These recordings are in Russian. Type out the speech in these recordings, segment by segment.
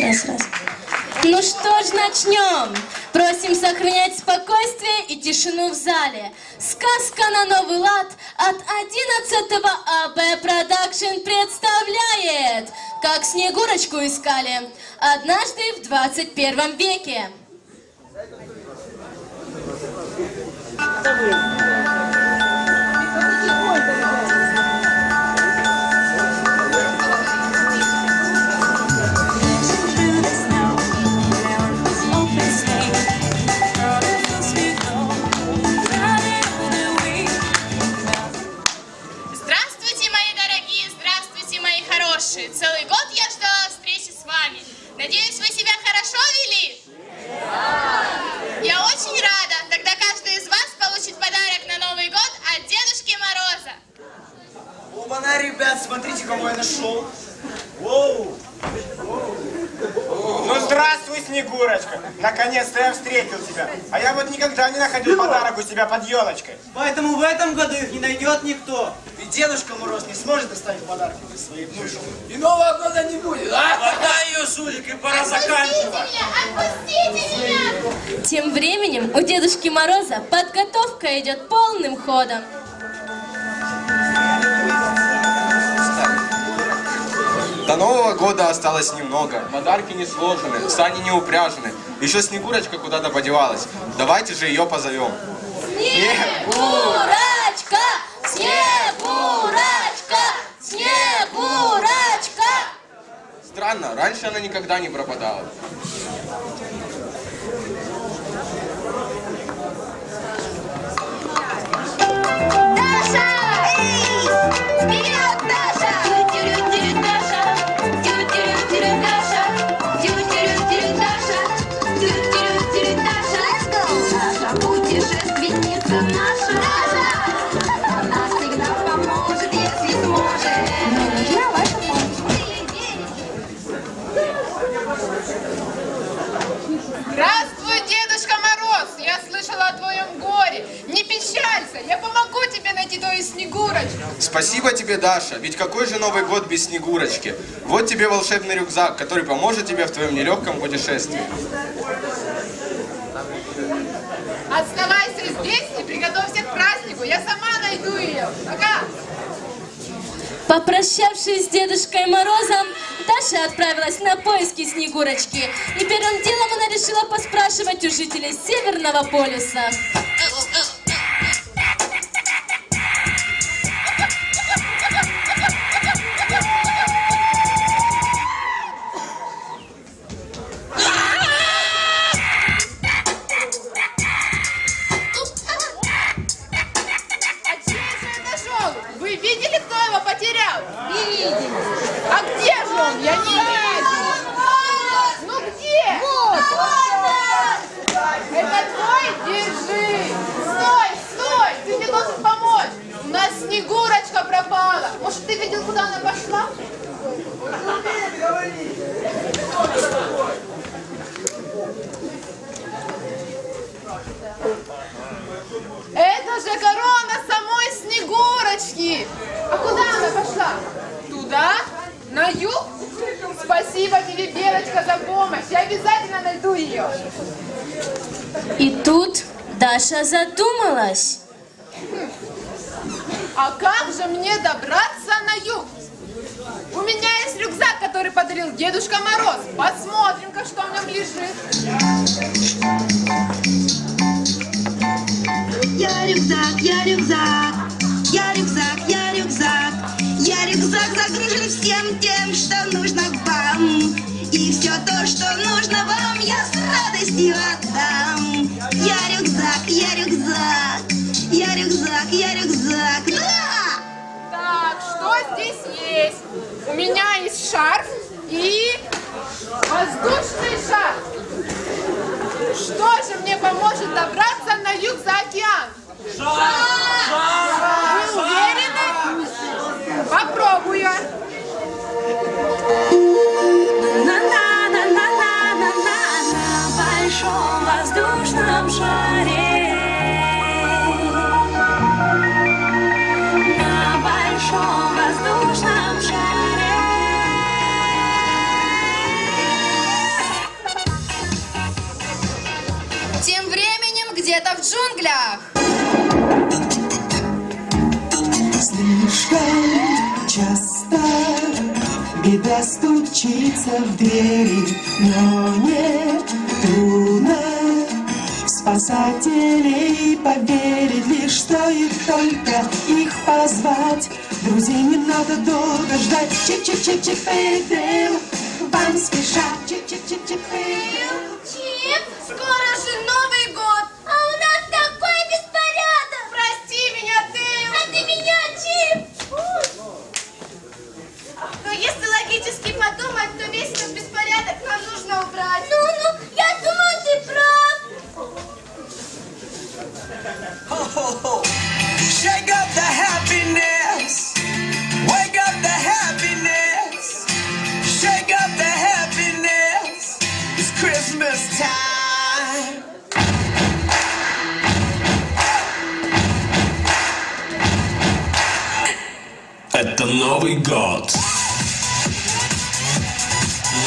Раз, раз. Ну что ж, начнем. Просим сохранять спокойствие и тишину в зале. Сказка на новый лад от 11 АБ Продакшн представляет, как Снегурочку искали однажды в 21 веке. Тебя под елочкой. Поэтому в этом году их не найдет никто. Ведь Дедушка Мороз не сможет доставить подарки для своих внуков. И Нового года не будет, а? Хватай ее, Жулик, и пора заканчивать. Отпустите меня! Тем временем у Дедушки Мороза подготовка идет полным ходом. До Нового года осталось немного. Подарки не сложены, сани не упряжены. Еще Снегурочка куда-то подевалась. Давайте же ее позовем. Снегурочка! Снегурочка! Снегурочка! Странно, раньше она никогда не пропадала. Я помогу тебе найти твою Снегурочку. Спасибо тебе, Даша, ведь какой же Новый год без Снегурочки? Вот тебе волшебный рюкзак, который поможет тебе в твоем нелегком путешествии. Оставайся здесь и приготовься к празднику. Я сама найду ее. Пока! Попрощавшись с Дедушкой Морозом, Даша отправилась на поиски Снегурочки. И первым делом она решила поспрашивать у жителей Северного полюса. Он? Я не вижу. Ну где? Вот. Это твой? Держи. Стой, стой. Ты мне должен помочь. У нас Снегурочка пропала. Может, ты видел, куда она пошла? Это же корона самой Снегурочки. А куда она пошла? Туда? На юг? Белочка, за помощь. Я обязательно найду ее. И тут Даша задумалась. А как же мне добраться на юг? У меня есть рюкзак, который подарил Дедушка Мороз. Посмотрим-ка, что в нем лежит. Я рюкзак, я рюкзак, я рюкзак, я рюкзак, я рюкзак загружен всем тем, что нужно вам. Все то, что нужно вам, я с радостью отдам. Я рюкзак, я рюкзак, я рюкзак, я рюкзак. Да! Так, что здесь есть? У меня есть шарф и воздушный шар. Что же мне поможет добраться на юг за океан? Вы уверены? Попробую. В джунглях. Слишком часто беда стучится в двери, но не трудно спасателей поверить, лишь стоит только их позвать. Друзей не надо долго ждать. Чик-чик-чик-чик, пейдем, вам спешат. Чик-чик-чик-чик,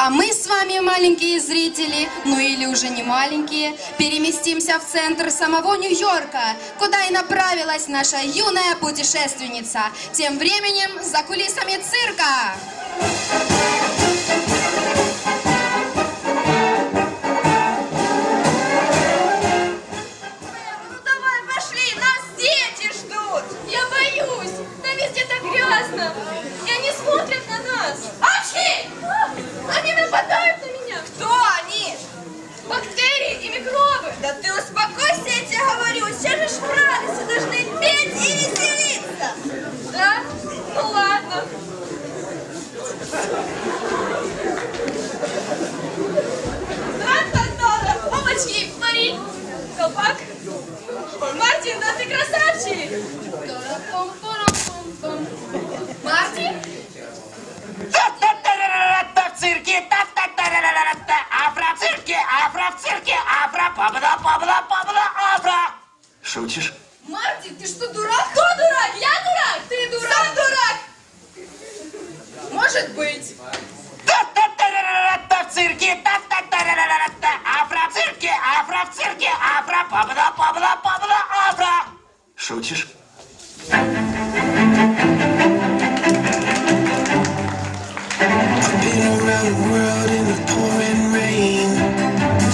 А мы с вами, маленькие зрители, ну или уже не маленькие, переместимся в центр самого Нью-Йорка, куда и направилась наша юная путешественница. Тем временем за кулисами цирка.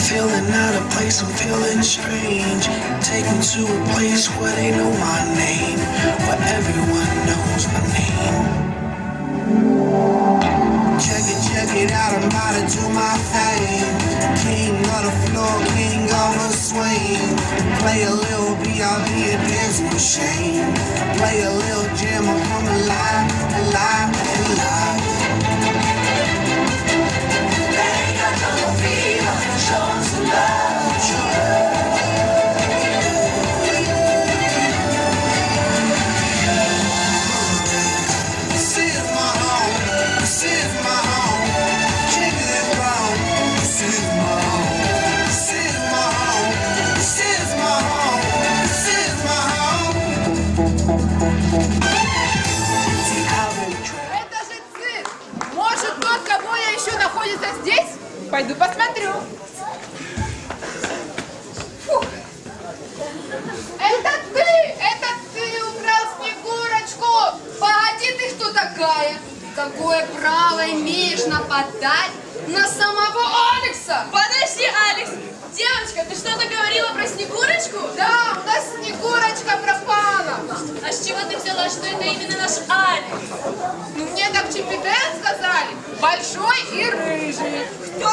Feeling out of place, I'm feeling strange. Take me to a place where they know my name, where everyone knows my name. Check it, check it out, I'm about to do my thing. King of the floor, king of the swing. Play a little B.I.B. and dance no shame. Play a little jam, I'm coming alive, alive, shows love. Подожди, Алекс! Девочка, ты что-то говорила про Снегурочку? Да, у нас Снегурочка пропала. А с чего ты взяла, что это именно наш Алекс? Ну, мне так Дейл сказали. Большой и рыжий. Кто?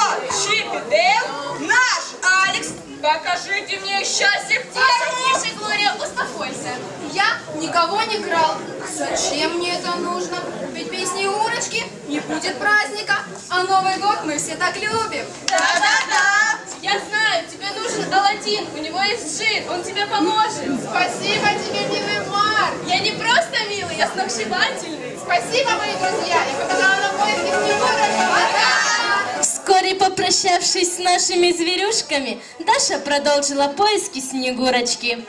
Дейл? Наш Алекс? Покажите мне счастье в Маша, тише, Глория, успокойся. Я никого не крал. Зачем мне это нужно? Ведь Снегурочки не будет праздника, а Новый год мы все так любим. Да-да-да! Я знаю, тебе нужен Аладдин, у него есть джин, он тебе поможет. Спасибо тебе, милый Марк. Я не просто милый, я сногсшибательный. Спасибо, мои друзья. Я побежала на поиски Снегурочки. Вскоре попрощавшись с нашими зверюшками, Даша продолжила поиски Снегурочки.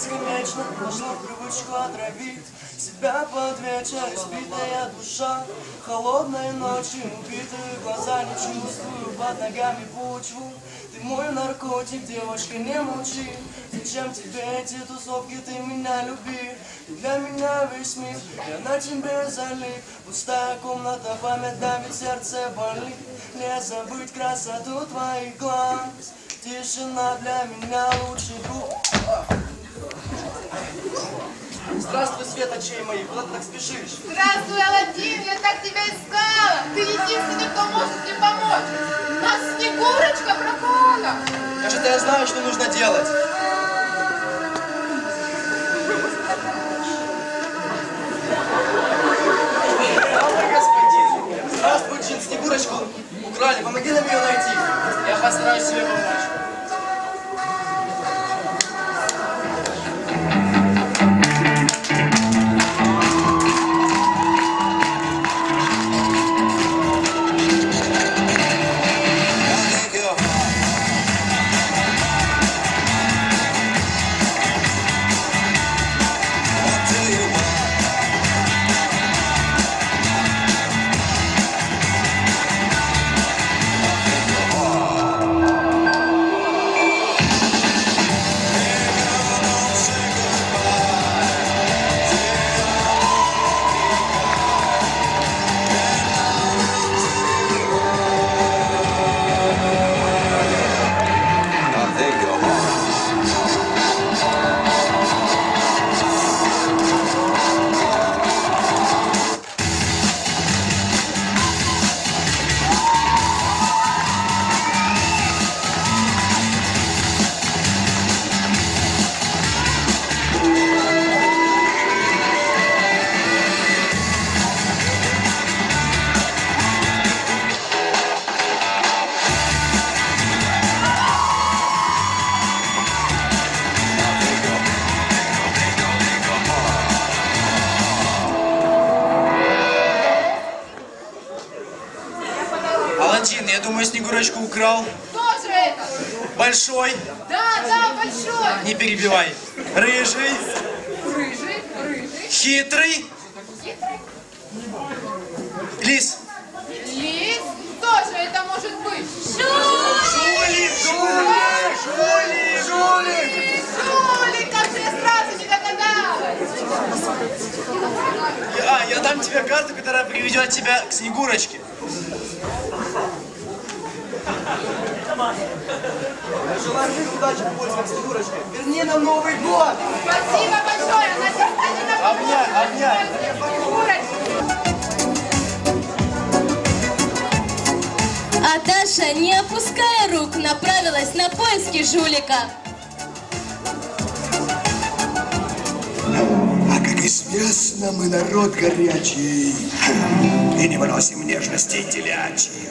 Бесконечно в привычку отравить. Себя под вечер Избитая душа, холодной ночью Убитые глаза не чувствую. Под ногами почву. Ты мой наркотик, девочка, не молчи Зачем тебе эти тусовки, ты меня люби. Ты для меня весь мир, я на тебе залип Пустая комната, память давит, сердце болит. Не забыть красоту твоих глаз. Тишина для меня лучший друг Здравствуй, Свет очей моих, куда ты так спешишь? Здравствуй, Аладдин, я так тебя искала. Ты единственный, кто может мне помочь. У нас Снегурочка пропала. Кажется, я знаю, что нужно делать. Добрый господин. Здравствуй, Джин, Снегурочку украли. Помоги нам ее найти. Я постараюсь тебе помочь. Я думаю, Снегурочку украл. Кто же это? Большой, Да, да, большой. не перебивай. Рыжий, Рыжий, рыжий. хитрый, Хитрый. лис. Лис. Кто же это может быть? Жулик, жулик, жулик, жулик. Жулик, как же я сразу не догадалась. А, я дам тебе карту, которая приведет тебя к Снегурочке. Желаю тебе удачи в поисках Снегурочки. Верни нам Новый год! Спасибо большое. Она действительно Обняй, обняй. А Даша, не опуская рук, направилась на поиски жулика. А как известно, мы народ горячий И не выносим нежностей телячьих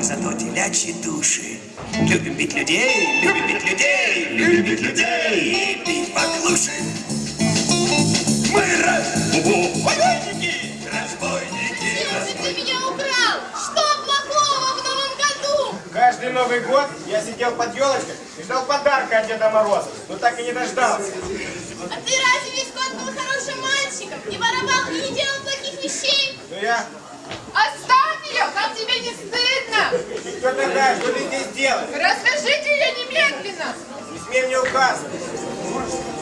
мы зато телячьи души. Любим бить людей, любим бить людей, любим бить людей и бить поглуши. Мы разбойники, разбойники, разбойники. меня украл! Что плохого в новом году? Каждый Новый год я сидел под елочкой и ждал подарка от Деда Мороза, но так и не дождался. А ты разве весь год был хорошим мальчиком, не воровал и не делал плохих вещей? Ну я... А Оставь! Ее, как тебе не стыдно? Ты кто такая? Что ты здесь делаешь? Расскажите ее немедленно. Не смей мне указывать.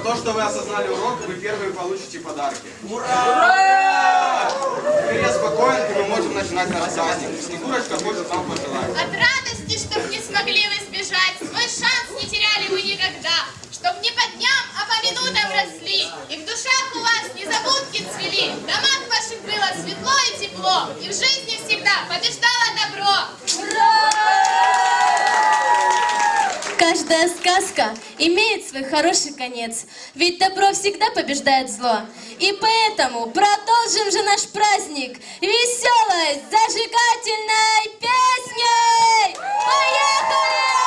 За то, что вы осознали урок, вы первые получите подарки. Ура! Теперь я спокоен, и мы можем начинать наш праздник. Снегурочка хочет вам пожелать. От радости, чтоб не смогли вы сбежать, свой шанс не теряли вы никогда, чтоб не по дням, а по минутам росли, и в душах у вас незабудки цвели, в домах ваших было светло и тепло, и в жизни всегда побеждало добро. Каждая сказка имеет свой хороший конец, ведь добро всегда побеждает зло. И поэтому продолжим же наш праздник веселой, зажигательной песней! У